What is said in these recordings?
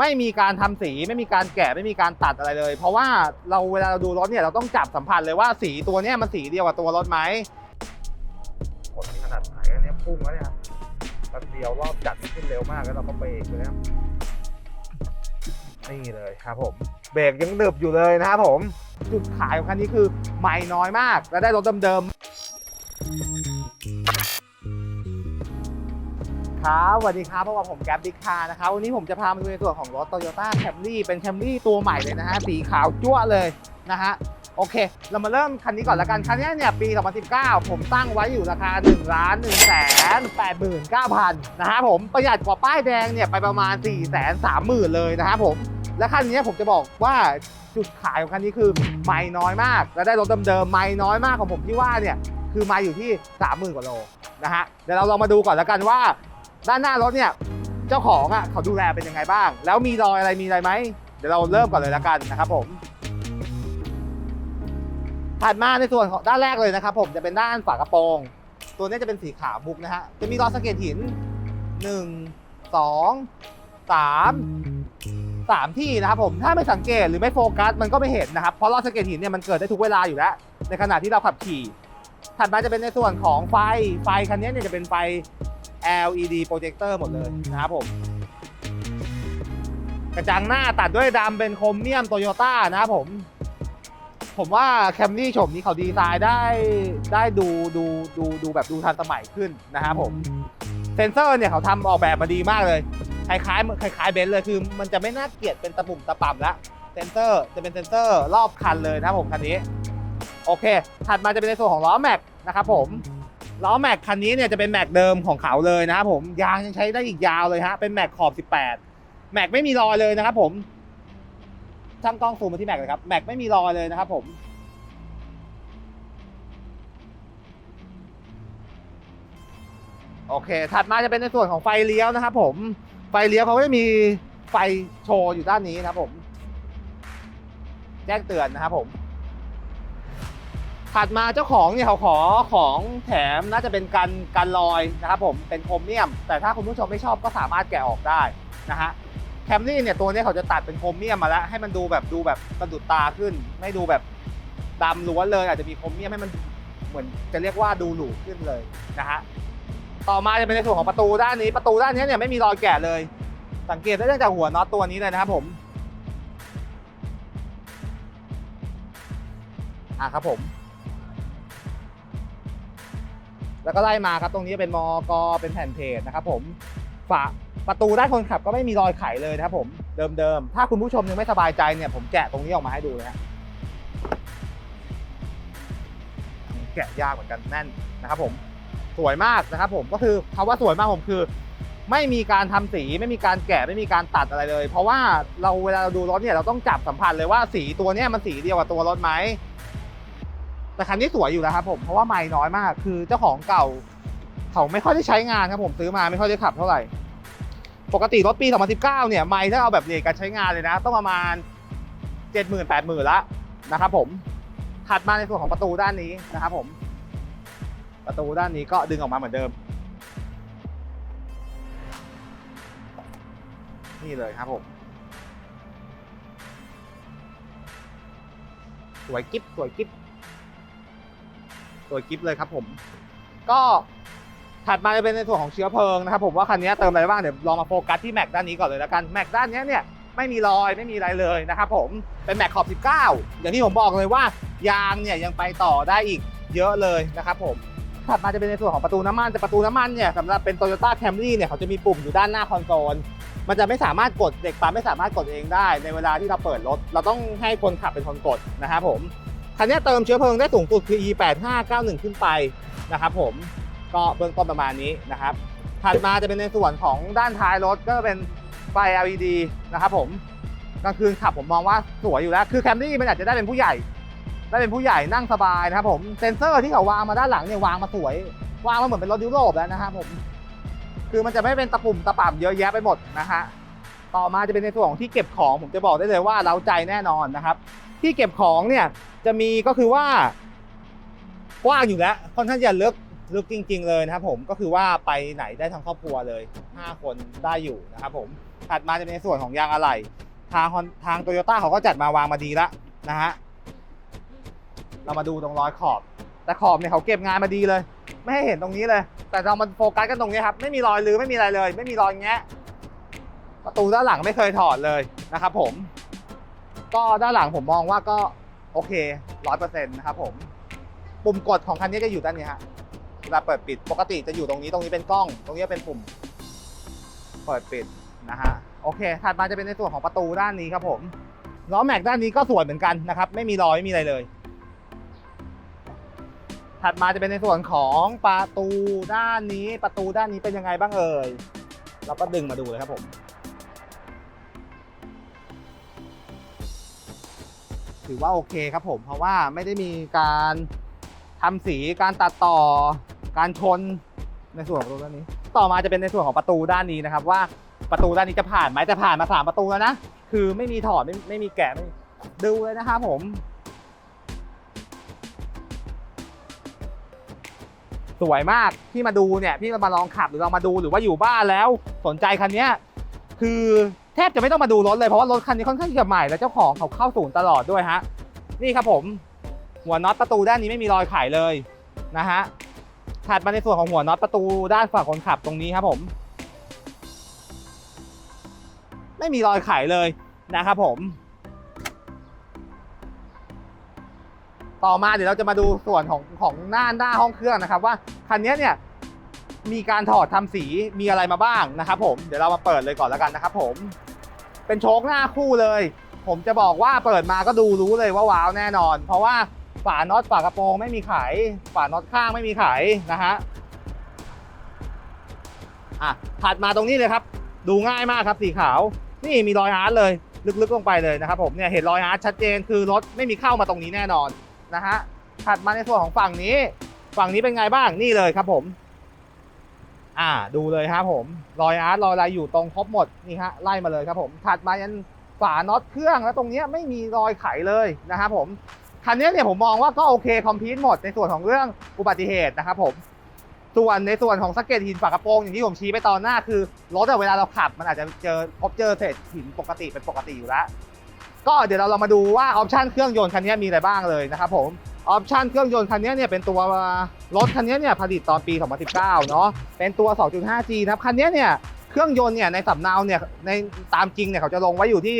ไม่มีการทำสีไม่มีการแกะไม่มีการตัดอะไรเลย เพราะว่าเราเวลาเราดูรถเนี่ยเราต้องจับสัมผัสเลยว่าสีตัวเนี้ยมันสีเดียวกับตัวรถไหมผลขนาดไหนอันเนี้ยพุ่งแล้วเนี่ยแป๊บเดียวรอบจัดขึ้นเร็วมากแล้วเราก็เบรกเลยนะครับนี่เลยครับผม เบรกยังหนึบอยู่เลยนะครับผม จุดขายของคันนี้คือไม่น้อยมากและได้รถเดิมๆ ครับสวัสดีครับพบกับผมแก๊ปดิคานะครับ วันนี้ผมจะพามาดูในส่วนของรถ Toyota Camry เป็น Camry ตัวใหม่เลยนะฮะ สีขาวจั่วเลยนะฮะ โอเค เรามาเริ่มคันนี้ก่อนละกัน คันนี้เนี่ย ปี 2019 ผมตั้งไว้อยู่ราคา1ล้าน1แสน89,000 นะฮะผม ประหยัดกว่าป้ายแดงเนี่ย ไปประมาณ 4 3 0 0 0 0 เลยนะครับผม และคันนี้ผมจะบอกว่าจุดขายของคันนี้คือไม่น้อยมาก และได้รถเดิมๆไม่น้อยมากของผมที่ว่าเนี่ย คือไม่อยู่ที่ 30,000 กว่าโลนะฮะ เดี๋ยวเราลองมาดูก่อนละกันว่า ด้านหน้ารถเนี่ยเจ้าของอะเขาดูแลเป็นยังไงบ้าง แล้วมีรอยอะไรมีอะไรไหมเดี๋ยวเราเริ่มก่อนเลยละกันนะครับผมถัดมาในส่วนของด้านแรกเลยนะครับ ผมจะเป็นด้านฝากระโปรง ตัวนี้จะเป็นสีขาวมุกนะฮะจะมีรอยสะเก็ดหินหนึ่งสองสามสามที่นะครับผมถ้าไม่สังเกตหรือไม่โฟกัสมันก็ไม่เห็นนะครับเพราะรอยสะเก็ดหินเนี่ยมันเกิดได้ทุกเวลาอยู่แล้ว ในขณะที่เราขับขี่ ถัดมาจะเป็นในส่วนของไฟไฟคันนี้เนี่ยจะเป็นไฟ LED โปรเจคเตอร์หมดเลยนะครับผม กระจังหน้าตัดด้วยดำเป็นโครเมียมโตโยต้านะครับผม ผมว่าแคมรี่ชมนี้เขาดีไซน์ได้ได้ดูดูดูดูแบบดูทันสมัยขึ้นนะครับผม เซนเซอร์เนี่ยเขาทำออกแบบมาดีมากเลย คล้ายๆคล้ายๆเบนซ์เลยคือ มันจะไม่น่าเกลียดเป็นตะปุ่มตะป่ำแล้วเซนเซอร์จะเป็นเซนเซอร์รอบคันเลยนะครับผมคันนี้ โอเค ถัดมาจะเป็นในส่วนของล้อแม็กนะครับผม ล้อแม็กคันนี้เนี่ยจะเป็นแม็กเดิมของเขาเลยนะครับผมยางยังใช้ได้อีกยาวเลยฮะเป็นแม็กขอบ 18 แม็กไม่มีรอยเลยนะครับผมช่างกล้องซูมมาที่แม็กเลยครับแม็กไม่มีรอยเลยนะครับผมโอเค ถัดมาจะเป็นในส่วนของไฟเลี้ยวนะครับผม ไฟเลี้ยวเขาก็จะมีไฟโชว์อยู่ด้านนี้นะครับผม แจ้งเตือนนะครับผม ถัดมาเจ้าของเนี่ยเขาขอของแถมน่าจะเป็นการการลอยนะครับผมเป็นโครเมียม แต่ถ้าคุณผู้ชมไม่ชอบก็สามารถแกะออกได้นะฮะแคมรี่เนี่ยตัวนี้เขาจะตัดเป็นโครเมียมมาแล้ว ให้มันดูแบบดูแบบสะดุดตาขึ้น ไม่ดูแบบดำล้วนเลย อาจจะมีโครเมียมให้มันเหมือนจะเรียกว่าดูหรูขึ้นเลยนะฮะต่อมาจะเป็นในส่วนของประตูด้านนี้ประตูด้านนี้เนี่ยไม่มีรอยแกะเลย สังเกตได้ตั้งแต่หัวน็อตตัวนี้เลยนะครับผมอะครับผม แล้วก็ไล่มาครับตรงนี้เป็นมอกอเป็นแผ่นเพจนะครับผมฝาประตูด้านคนขับก็ไม่มีรอยไขเลยนะครับผมเดิมๆถ้าคุณผู้ชมยังไม่สบายใจเนี่ยผมแกะตรงนี้ออกมาให้ดูนะฮะแกะยากเหมือนกันแน่นนะครับผมสวยมากนะครับผมก็คือคำว่าสวยมากผมคือ ไม่มีการทำสีไม่มีการแกะไม่มีการตัดอะไรเลย เพราะว่าเราเวลาเราดูรถเนี่ยเราต้องจับสัมผัสเลยว่าสีตัวเนี้ยมันสีเดียวกับตัวรถไหม แต่คันนี้สวยอยู่แล้วครับผมเพราะว่าไม่น้อยมาก คือเจ้าของเก่าเขาไม่ค่อยได้ใช้งานครับผมซื้อมาไม่ค่อยได้ขับเท่าไหร่ ปกติรถปี 2019 เนี่ยไม่ถ้าเอาแบบเรทการใช้งานเลยนะ ต้องประมาณ 70,000 80,000ละนะครับผมถัดมาในส่วนของประตูด้านนี้นะครับผม ประตูด้านนี้ก็ดึงออกมาเหมือนเดิม นี่เลยครับผมสวยกิ๊บสวยกิ๊บ สวยกิฟเลยครับผม ก็ถัดมาจะเป็นในส่วนของเชื้อเพลิงนะครับผมว่าคันนี้เติมอะไรบ้างเดี๋ยวลองมาโฟกัสที่แม็กด้านนี้ก่อนเลยแล้วกันแม็กด้านนี้เนี่ยไม่มีรอยไม่มีอะไรเลยนะครับผมเป็นแม็กขอบ 19 อย่างที่ผมบอกเลยว่ายางเนี่ยยังไปต่อได้อีกเยอะเลยนะครับผมถัดมาจะเป็นในส่วนของประตูน้ำมันแต่ประตูน้ำมันเนี่ยสำหรับเป็น Toyota Camry เนี่ยเขาจะมีปุ่มอยู่ด้านหน้าคอนโซลมันจะไม่สามารถกดเด็กปั๊มไม่สามารถกดเองได้ ในเวลาที่เราเปิดรถ เราต้องให้คนขับเป็นคนกดนะครับผม คันนี้เติมเชื้อเพลิงได้สูงสุดคือ E8591 ขึ้นไปนะครับผมก็เบื้องต้นประมาณนี้นะครับ ถัดมาจะเป็นในส่วนของด้านท้ายรถก็เป็นไฟ LED นะครับผมกลางคืนขับผมมองว่าสวยอยู่แล้ว คือแคมรี่มันอาจจะได้เป็นผู้ใหญ่ ได้เป็นผู้ใหญ่นั่งสบายนะครับผม เซนเซอร์ที่เขาวางมาด้านหลังเนี่ยวางมาสวย วางมาเหมือนเป็นรถยุโรปแล้วนะครับผม คือมันจะไม่เป็นตะปุ่มตะป่ำเยอะแยะไปหมดนะฮะ ต่อมาจะเป็นในส่วนของที่เก็บของผมจะบอกได้เลยว่าเราใจแน่นอนนะครับ ที่เก็บของเนี่ยจะมีก็คือว่ากว้างอยู่แล้วค่อนข้างจะลึกลึกจริง ๆ เลยนะครับผมก็คือว่าไปไหนได้ทั้งครอบครัวเลย 5 คนได้อยู่นะครับผมถัดมาจะเป็นในส่วนของยางอะไหล่ทางทางโตโยต้าเขาก็จัดมาวางมาดีแล้วนะฮะเรามาดูตรงรอยขอบ แต่ขอบเนี่ยเขาเก็บงานมาดีเลย ไม่ให้เห็นตรงนี้เลย แต่เรามาโฟกัสกันตรงนี้ครับไม่มีรอยรื้อไม่มีอะไรเลย ไม่มีรอยแงะประตูด้านหลังไม่เคยถอดเลยนะครับผม ก็ด้านหลังผมมองว่าก็โอเคร้อยเปอร์เซ็นต์นะครับผม ปุ่มกดของคันนี้จะอยู่ด้านนี้ฮะเวลาเปิดปิดปกติจะอยู่ตรงนี้ตรงนี้เป็นกล้อง ตรงนี้เป็นปุ่ม เปิดปิดนะฮะโอเค ถัดมาจะเป็นในส่วนของประตูด้านนี้ครับผมล้อแม็กด้านนี้ก็สวยเหมือนกันนะครับ ไม่มีรอยไม่มีอะไรเลย ถัดมาจะเป็นในส่วนของประตูด้านนี้ ประตูด้านนี้เป็นยังไงบ้างเอ่ยเราก็ดึงมาดูเลยครับผม ถือว่าโอเคครับผม เพราะว่าไม่ได้มีการทำสีการตัดต่อการชนในส่วนของระตูด้านนี้ ต่อมาจะเป็นในส่วนของประตูด้านนี้นะครับ ว่าประตูด้านนี้จะผ่านไหมจะผ่านมาสามประตูแล้วนะคือไม่มีถอดไม่ไม่มีแกะไม่ดูเลยนะครับผมสวยมากพี่มาดูเนี่ยพี่มาลองขับหรือเรามาดูหรือว่าอยู่บ้านแล้วสนใจคันนี้คือ แทบจะไม่ต้องมาดูรถเลยเพราะว่ารถคันนี้ค่อนข้างจะใหม่แล้วเจ้าของเขาเข้าศูนย์ตลอดด้วยฮะนี่ครับผมหัวน็อตประตูด้านนี้ไม่มีรอยไขเลยนะฮะถัดมาในส่วนของหัวน็อตประตูด้านฝั่งคนขับตรงนี้ครับผม ไม่มีรอยไขเลยนะครับผม ต่อมาเดี๋ยวเราจะมาดูส่วนของของหน้าหน้าห้องเครื่องนะครับ ว่าคันนี้เนี่ย มีการถอดทำสีมีอะไรมาบ้างนะครับผมเดี๋ยวเรามาเปิดเลยก่อนแล้วกันนะครับผม เป็นโชคหน้าคู่เลย ผมจะบอกว่าเปิดมาก็ดูรู้เลยว่าว้าวแน่นอน เพราะว่าฝาน็อตฝากระโปรงไม่มีไขฝาน็อตข้างไม่มีไขนะฮะอะถัดมาตรงนี้เลยครับ ดูง่ายมากครับสีขาว นี่มีรอยอาร์ตเลย ลึกๆลงไปเลยนะครับผมเนี่ยเห็นรอยอาร์ตชัดเจนคือรถไม่มีเข้ามาตรงนี้แน่นอนนะฮะถัดมาในส่วนของฝั่งนี้ ฝั่งนี้เป็นไงบ้างนี่เลยครับผม อ่าดูเลยครับผมรอยอาร์ตรอยอะไรอยู่ตรงครบหมดนี่ฮะไล่มาเลยครับผมถัดมายันฝาน็อตเครื่องแล้วตรงเนี้ยไม่มีรอยไขเลยนะครับผมคันนี้เนี่ยผมมองว่าก็โอเคคอมพิวต์หมดในส่วนของเรื่องอุบัติเหตุนะครับผมส่วนในส่วนของสะเก็ดหินฝากระโปรงอย่างที่ผมชี้ไปตอนหน้าคือรถอะเวลาเราขับมันอาจจะเจอพบเจอเศษหินปกติเป็นปกติอยู่แล้ว ก็เดี๋ยวเราเรามาดูว่าออปชันเครื่องยนต์คันนี้มีอะไรบ้างเลยนะครับผม ออปชันเครื่องยนต์คันนี้เนี่ยเป็นตัวรถคันนี้เนี่ยผลิตตอนปี 2019 เนาะเป็นตัว 2.5G นะครับคันนี้เนี่ยเครื่องยนต์เนี่ยในสำเนาเนี่ยในตามจริงเนี่ยเขาจะลงไว้อยู่ที่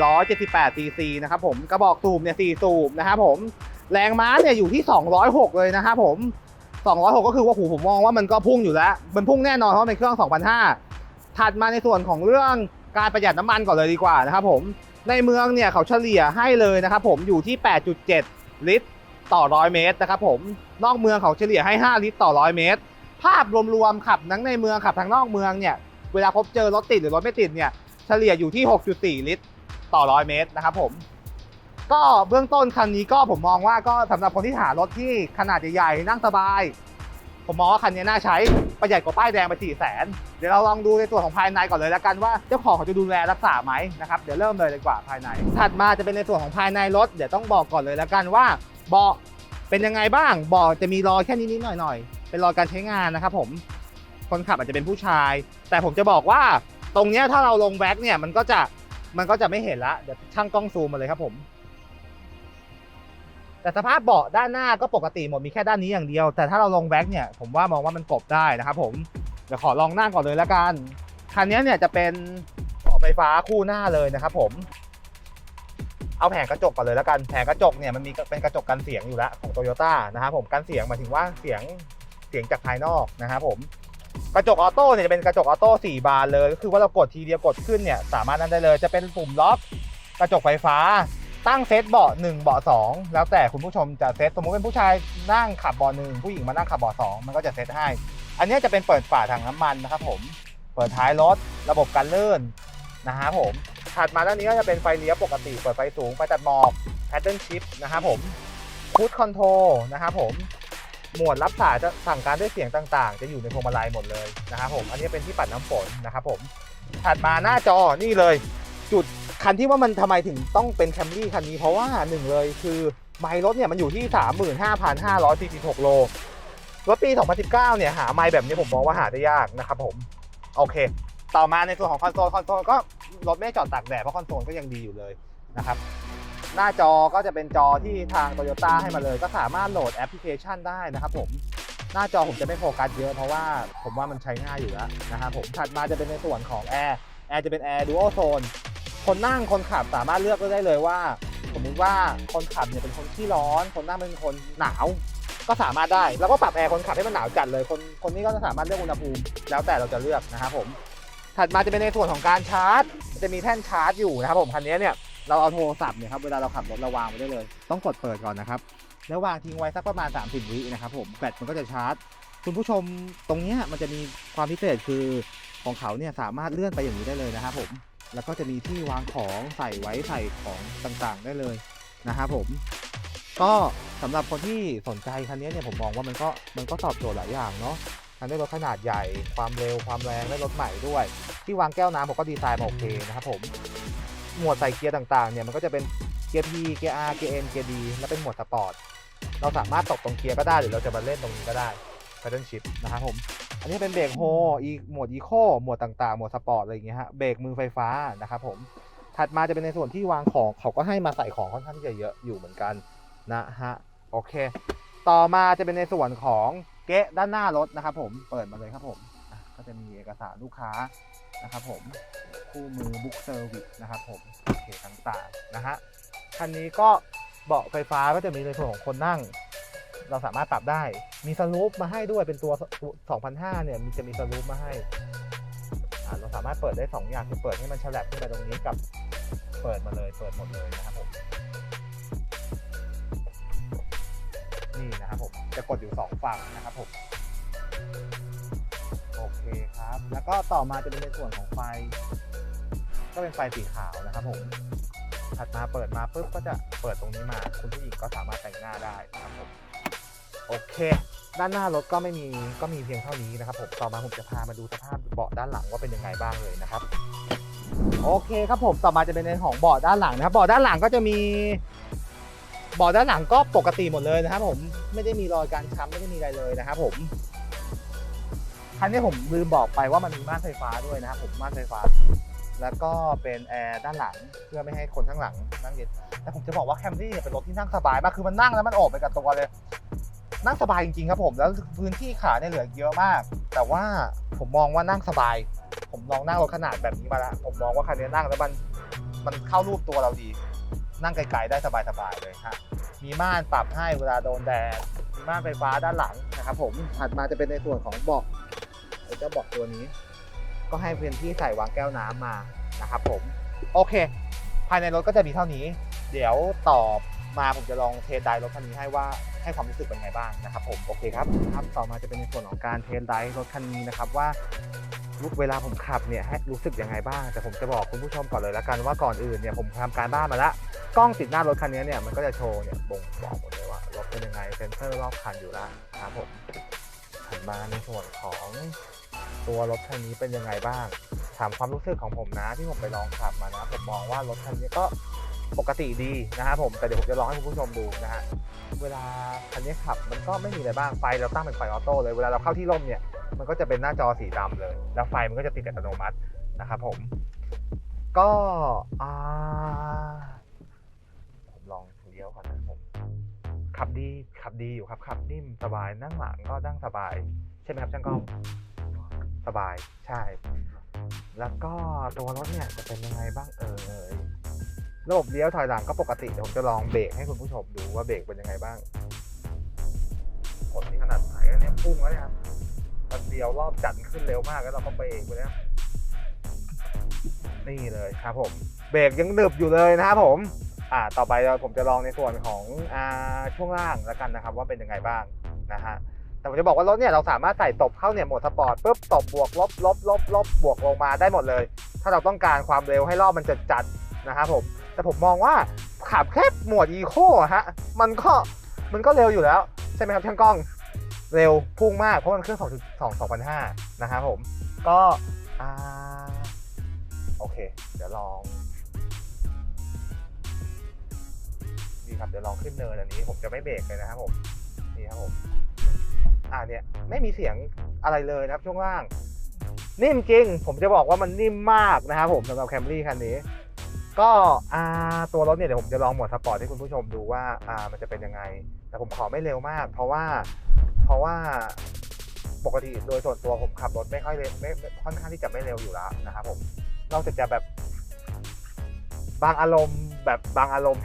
2,478 cc นะครับผมกระบอกสูบเนี่ย4สูบนะครับผมแรงม้าเนี่ยอยู่ที่ 206 เลยนะครับผม 206 ก็คือว่าหูผมมองว่ามันก็พุ่งอยู่แล้ว มันพุ่งแน่นอนเพราะเป็นเครื่อง 2,500 ถัดมาในส่วนของเรื่องการประหยัดน้ำมันก่อนเลยดีกว่านะครับผมในเมืองเนี่ยเขาเฉลี่ยให้เลยนะครับผมอยู่ที่ 8.7 ลิตรต่อ 100 เมตรนะครับผมนอกเมืองเขาเฉลี่ยให้ 5 ลิตรต่อ 100 เมตร ภาพรวมๆขับทั้งในเมืองขับทางนอกเมืองเนี่ยเวลาพบเจอรถติดหรือรถไม่ติดเนี่ยเฉลี่ยอยู่ที่ 6.4 ลิตรต่อ 100 เมตรนะครับผมก็เบื้องต้นคันนี้ก็ผมมองว่าก็สำหรับคนที่หารถที่ขนาดใหญ่ๆนั่งสบาย ผมมองว่าคันนี้น่าใช้ประหยัดกว่าป้ายแดงไป4 0 0 0 0 0เดี๋ยวเราลองดูในส่วนของภายในก่อนเลยแล้วกันว่าเจ้าของเขาจะดูแลรักษาไหมนะครับเดี๋ยวเริ่มเลยดีกว่าภายใน ถัดมาจะเป็นในส่วนของภายในรถเดี๋ยวต้องบอกก่อนเลยแล้วกันว่าเบาะเป็นยังไงบ้างเบาะจะมีรอยแค่นิดๆหน่อยๆเป็นรอยการใช้งานนะครับผมคนขับอาจจะเป็นผู้ชาย แต่ผมจะบอกว่าตรงนี้ถ้าเราลงแว็กเนี่ยมันก็จะมันก็จะไม่เห็นละเดี๋ยวช่างกล้องซูมมาเลยครับผม แต่สภาพเบาะด้านหน้าก็ปกติหมดมีแค่ด้านนี้อย่างเดียว แต่ถ้าเราลงแว็กเนี่ยผมว่ามองว่ามันกบได้นะครับผมเดี๋ยวขอลองนั่งก่อนเลยล้วกันคันนี้เนี่ยจะเป็นเบาะไฟฟ้าคู่หน้าเลยนะครับผมเอาแผงกระจกก่อนเลยแล้วกันแผงกระจกเนี่ยมันมีเป็นกระจกกันเสียงอยู่แล้วของโตโยต้านะครับผมกันเสียงหมายถึงว่าเสียงเสียงจากภายนอกนะครับผมกระจกออโต้เนี่ยจะเป็นกระจกออโต้4บานเลยก็คือว่าเรากดทีเดียวกดขึ้นเนี่ยสามารถนั่นได้เลย จะเป็นปุ่มล็อกกระจกไฟฟ้า ตั้งเซตเบาะ1เบาะ2 แล้วแต่คุณผู้ชมจะเซตสมมุติเป็นผู้ชายนั่งขับเบาะหนึ่งผู้หญิงมานั่งขับเบาะสองมันก็จะเซตให้ อันนี้จะเป็นเปิดฝาถังน้ำมันนะครับผมเปิดท้ายรถระบบการเลื่อนนะครับผมถัดมาด้านนี้ก็จะเป็นไฟเลี้ยวปกติเปิดไฟสูงไฟตัดหมอก pattern shift นะครับผม cruise control นะครับผมหมวดรับสายจะสั่งการด้วยเสียงต่างๆ จะอยู่ในพวงมาลัยหมดเลยนะครับผม อันนี้เป็นที่ปัดน้ำฝนนะครับผม ถัดมาหน้าจอนี่เลย จุด คันที่ว่ามันทำไมถึงต้องเป็นแคมรี่คันนี้เพราะว่าหนึ่งเลยคือไมล์รถเนี่ยมันอยู่ที่ 35,546 โล รถปี 2019 เนี่ยหาไมล์แบบนี้ผมมองว่าหาได้ยากนะครับผม โอเค ต่อมาในส่วนของคอนโซล คอนโซลก็รถไม่จอดตากแดดเพราะคอนโซลก็ยังดีอยู่เลยนะครับ หน้าจอก็จะเป็นจอที่ทาง Toyota ให้มาเลย ก็สามารถโหลดแอปพลิเคชันได้นะครับผม หน้าจอผมจะไม่โฟกัสเยอะเพราะว่าผมว่ามันใช้ง่ายอยู่แล้วนะครับผม ถัดมาจะเป็นในส่วนของแอร์ แอร์จะเป็นแอร์ดูอัลโซน คนนั่งคนขับสามารถเลือกได้เลยว่าสมมติว่าคนขับเนี่ยเป็นคนที่ร้อน คนนั่งเป็นคนหนาว ก็สามารถได้แล้วก็ปรับแอร์คนขับให้มันหนาวจัดเลยคนคนนี้ก็จะสามารถเลือกอุณหภูมิ แล้วแต่เราจะเลือกนะครับผมถัดมาจะเป็นในส่วนของการชาร์จ จะมีแท่นชาร์จอยู่นะครับผมคันนี้เนี่ยเราเอาโทรศัพท์เนี่ยครับเวลาเราขับรถเราวางไว้ได้เลย ต้องกดเปิดก่อนนะครับแล้ววางทิ้งไว้สักประมาณ 30 วินะครับผมแบตมันก็จะชาร์จ คุณผู้ชมตรงเนี้ยมันจะมีความพิเศษคือของเขาเนี่ยสามารถเลื่อนไปอย่างนี้ได้เลยนะครับผม แล้วก็จะมีที่วางของใส่ไว้ใส่ของต่างๆ ได้เลยนะครับผม ก็สำหรับคนที่สนใจคันนี้เนี่ยผมมองว่ามันก็มันก็ตอบโจทย์หลายอย่างเนาะทั้งได้รถขนาดใหญ่ความเร็วความแรงได้รถใหม่ด้วย ที่วางแก้วน้ำผมก็ดีไซน์มาโอเคนะครับผมหมวดใส่เกียร์ต่างๆเนี่ยมันก็จะเป็นเกียร์ P เกียร์ R เกียร์ N เกียร์ D แล้วเป็นหมวดสปอร์ตเราสามารถตกตรงเกียร์ก็ได้หรือเราจะมาเล่นตรงนี้ก็ได้ pattern shift นะครับผม อันนี้เป็นเบรกโฮอีหมวดอีโคหมวดต่างๆ หมวดสปอร์ตอะไรอย่างเงี้ยฮะเบรกมือไฟฟ้านะครับผม ถัดมาจะเป็นในส่วนที่วางของเขาก็ให้มาใส่ของค่อนข้างที่จะเยอะอยู่เหมือนกันนะฮะโอเค ต่อมาจะเป็นในส่วนของเก๊ะด้านหน้ารถนะครับผมเปิดมาเลยครับผมก็จะมีเอกสารลูกค้านะครับผมคู่มือบุ๊กเซอร์วิสนะครับผมโอเคต่างๆนะฮะคันนี้ก็เบาะไฟฟ้าก็จะมีในส่วนของคนนั่ง เราสามารถปรับได้ มีสลูปมาให้ด้วยเป็นตัว 2005 เนี่ย มีจะมีสลูปมาให้ เราสามารถเปิดได้ 2 อย่างคือเปิดให้มันฉลับขึ้นไปตรงนี้กับเปิดมาเลย เปิดหมดเลยนะครับผม นี่นะครับผม จะกดอยู่ 2 ฝั่งนะครับผม โอเคครับ แล้วก็ต่อมาจะเป็นในส่วนของไฟ ก็เป็นไฟสีขาวนะครับผมถัดมาเปิดมาปุ๊บก็จะเปิดตรงนี้มา คุณผู้หญิงก็สามารถแต่งหน้าได้นะครับผม โอเค ด้านหน้ารถก็ไม่มีก็มีเพียงเท่านี้นะครับผมต่อมาผมจะพามาดูสภาพเบาะด้านหลังว่าเป็นยังไงบ้างเลยนะครับ โอเคครับผมต่อมาจะเป็นในของเบาะด้านหลังนะครับเบาะด้านหลังก็จะมีเบาะด้านหลังก็ปกติหมดเลยนะครับผมไม่ได้มีรอยการช้ำไม่ได้มีอะไรเลยนะครับผมคันนี้ผมลืมบอกไปว่ามันมีม่านไฟฟ้าด้วยนะครับผมม่านไฟฟ้า แล้วก็เป็นแอร์ด้านหลังเพื่อไม่ให้คนข้างหลังนั่งเย็นแต่ผมจะบอกว่าแคมรี่เนี่ยเป็นรถที่นั่งสบายมากคือมันนั่งแล้วมันโอบไปกับตัวเลย นั่งสบายจริงๆครับผมแล้วพื้นที่ขาเนี่ยเหลือเยอะมาก แต่ว่าผมมองว่านั่งสบาย ผมลองนั่งรถขนาดแบบนี้มาแล้วผมมองว่าคันนี้นั่งแล้วมันมันเข้ารูปตัวเราดี นั่งไกลๆได้สบายๆเลยฮะมีม่านปรับให้เวลาโดนแดดมีม่านไฟฟ้าด้านหลังนะครับผมถัดมาจะเป็นในส่วนของเบาะไอ้เจ้าเบาะตัวนี้ ก็ให้พื้นที่ใส่วางแก้วน้ำมานะครับผมโอเค ภายในรถก็จะมีเท่านี้ เดี๋ยวต่อมาผมจะลองเทสไดรถคันนี้ให้ว่า ให้ความรู้สึกเป็นไงบ้างนะครับผมโอเคครับครับต่อมาจะเป็นในส่วนของการเทสไดรถคันนี้นะครับว่าเวลาผมขับเนี่ยรู้สึกยังไงบ้าง แต่ผมจะบอกคุณผู้ชมก่อนเลยละกันว่าก่อนอื่นเนี่ยผมทำการบ้านมาล้วกล้องติดหน้ารถคันนี้เนี่ยมันก็จะโชว์เนี่ยบ่งบอกหมดเลยว่ารถเป็นยังไงเซนเซอร์รอบคันอยู่ละครับผมถัดมาในส่วนของตัวรถคันนี้เป็นยังไงบ้าง ถามความรู้สึกของผมนะที่ผมไปลองขับมานะผมมองว่ารถคันนี้ก็ ปกติดีนะครับผมแต่เดี๋ยวผมจะลองให้คุณผู้ชมดูนะฮะเวลาคันนี้ขับมันก็ไม่มีอะไรบ้างไฟเราตั้งเป็นไฟออโต้เลยเวลาเราเข้าที่ร่มเนี่ยมันก็จะเป็นหน้าจอสีดำเลย แล้วไฟมันก็จะติดอัตโนมัตินะครับผม ก็ผมลองเลี้ยวก่อนนะผมขับดีขับดีอยู่ครับขับนิ่มสบายนั่งหลังก็นั่งสบาย ใช่ไหมครับช่างกล้องสบายใช่ แล้วก็ตัวรถเนี่ยจะเป็นยังไงบ้างเอ่ย ระบบเลี้ยวถอยหลังก็ปกติเดี๋ยวผมจะลองเบรกให้คุณผู้ชมดูว่าเบรกเป็นยังไงบ้างกดที่ขนาดไหนอันเนี้ยพุ่งแล้วเนี่ยครับมันเดียวรอบจัดขึ้นเร็วมากแล้วเราก็เบรกไปแล้วนี่เลยครับผมเบรกยังหนึบอยู่เลยนะครับผม อ่าต่อไปผมจะลองในส่วนของอ่าช่วงล่างแล้วกันนะครับ ว่าเป็นยังไงบ้างนะฮะแต่ผมจะบอกว่ารถเนี่ยเราสามารถใส่ตบเข้าเนี่ยโหมดสปอร์ตปุ๊บตบบวกลบลบลบลบบวกลงมาได้หมดเลย ถ้าเราต้องการความเร็วให้รอบมันจัดจัด นะครับผม แต่ผมมองว่าขับแค่หมวดอีโคฮะ มันก็มันก็เร็วอยู่แล้ว ใช่ไหมครับช่างกล้องเร็วพุ่งมากเพราะมันเครื่อง2 2 2005นะครับผมก็อ่าโอเค เดี๋ยวลองนี่ครับเดี๋ยวลองขึ้นเนินอันนี้ ผมจะไม่เบรกเลยนะครับผมนี่ครับผมอ่าเนี่ยไม่มีเสียงอะไรเลยนะครับช่วงล่าง นิ่มจริง ผมจะบอกว่ามันนิ่มมากนะครับผมสำหรับแคมรี่คันนี้ ก็ตัวรถเนี่ยเดี๋ยวผมจะลองหมดสปอร์ตให้คุณผู้ชมดูว่ามันจะเป็นยังไง แต่ผมขอไม่เร็วมาก เพราะว่าเพราะว่าปกติโดยส่วนตัวผมขับรถไม่ค่อยเร็วไม่ค่อนข้างที่จะไม่เร็วอยู่แล้วนะครับผมนอกจากจะแบบบางอารมณ์แบบบางอารมณ์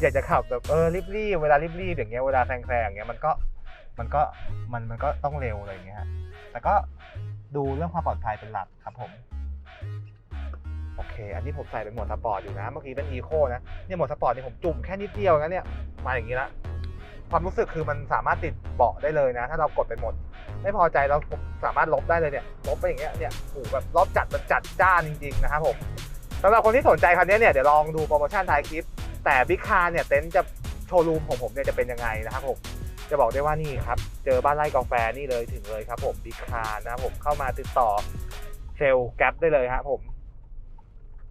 อยากจะขับแบบเออรีบๆเวลารีบๆอย่างเงี้ยเวลาแซงๆอย่างเงี้ยมันก็มันก็มันมันก็ต้องเร็วอะไรอย่างเงี้ยฮะแต่ก็ดูเรื่องความปลอดภัยเป็นหลักครับผม โอเค อันนี้ผมใส่เป็นโหมดสปอร์ตอยู่นะ เมื่อกี้เป็นอีโคนะ เนี่ยโหมดสปอร์ตนี่ผมจุ่มแค่นิดเดียวนะเนี่ยมาอย่างนี้ละ ความรู้สึกคือมันสามารถติดเบาะได้เลยนะ ถ้าเรากดไปหมด ไม่พอใจเราสามารถลบได้เลยเนี่ย ลบไปอย่างเงี้ย เนี่ยโอ้โหแบบลบจัดมันจัดจ้านจริงๆนะครับผมสำหรับคนที่สนใจคันนี้เนี่ยเดี๋ยวลองดูโปรโมชั่นท้ายคลิป แต่บิ๊กคาร์เนี่ยเต็นท์จะโชว์รูมของผมเนี่ยจะเป็นยังไงนะครับผมจะบอกได้ว่านี่ครับ เจอบ้านไร่กาแฟนี่เลยถึงเลยครับผมบิ๊กคาร์นะครับผมเข้ามาติดต่อเซลล์แก๊ปได้เลยครับผม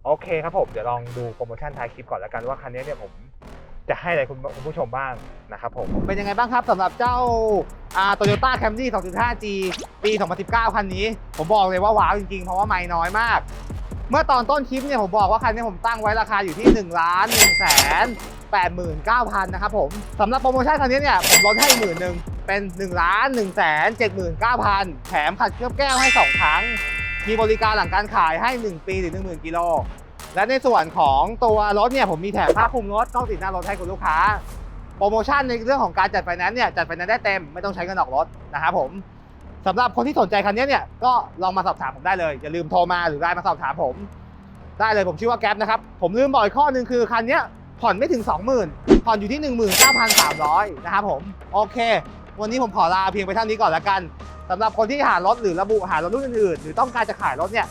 โอเคครับผมเดี๋ยวลองดูโปรโมชั่นท้ายคลิปก่อนแล้วกันว่าคันนี้เนี่ยผมจะให้อะไรคุณผู้ชมบ้างนะครับผม เป็นยังไงบ้างครับสำหรับเจ้าโตโยต้าแคมรี่ 2.5G ปี 2019 คันนี้ ผมบอกเลยว่าว้าวจริงๆ เพราะว่าไม่น้อยมาก เมื่อตอนต้นคลิปเนี่ยผมบอกว่าคันนี้ผมตั้งไว้ราคาอยู่ที่1ล้าน1แสน89,000 นะครับผมสำหรับโปรโมชั่นคันนี้เนี่ยผมลดให้หมื่นหนึ่งเป็น1ล้าน1แสน79,000 แถมขัดเคลือบแก้วให้ 2 ครั้ง มีบริการหลังการขายให้ 1 ปีหรือ10,000กิโล และในส่วนของตัวรถเนี่ยผมมีแถมผ้าคลุมรถกล้องติดหน้ารถให้คุณลูกค้า โปรโมชั่นในเรื่องของการจัดไฟแนนซ์เนี่ยจัดไฟแนนซ์ได้เต็มไม่ต้องใช้เงินออกรถนะครับผมสำหรับคนที่สนใจคันนี้เนี่ยก็ลองมาสอบถามผมได้เลย อย่าลืมโทรมาหรือไลน์มาสอบถามผม ได้เลยผมชื่อว่าแก๊ปนะครับ ผมลืมบอกอีกข้อหนึ่งคือคันนี้ผ่อนไม่ถึง 20,000ผ่อนอยู่ที่ 19,300นะครับผมโอเค วันนี้ผมขอลาเพียงไปเท่านี้ก่อนละกันสำหรับคนที่หารถหรือระบุหารถรุ่นอื่นๆหรือต้องการจะขายรถเนี่ย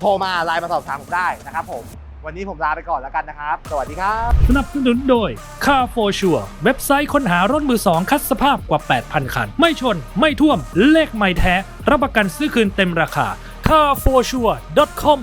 โทรมาไลน์มาสอบถามผมได้นะครับผมวันนี้ผมลาไปก่อนแล้วกันนะครับ สวัสดีครับ สนับสนุนโดย Car for Sure เว็บไซต์ค้นหารถมือสองคัดสภาพกว่า 8,000 คัน ไม่ชน ไม่ท่วม เลขไม่แท้ รับประกันซื้อคืนเต็มราคา carforsure.com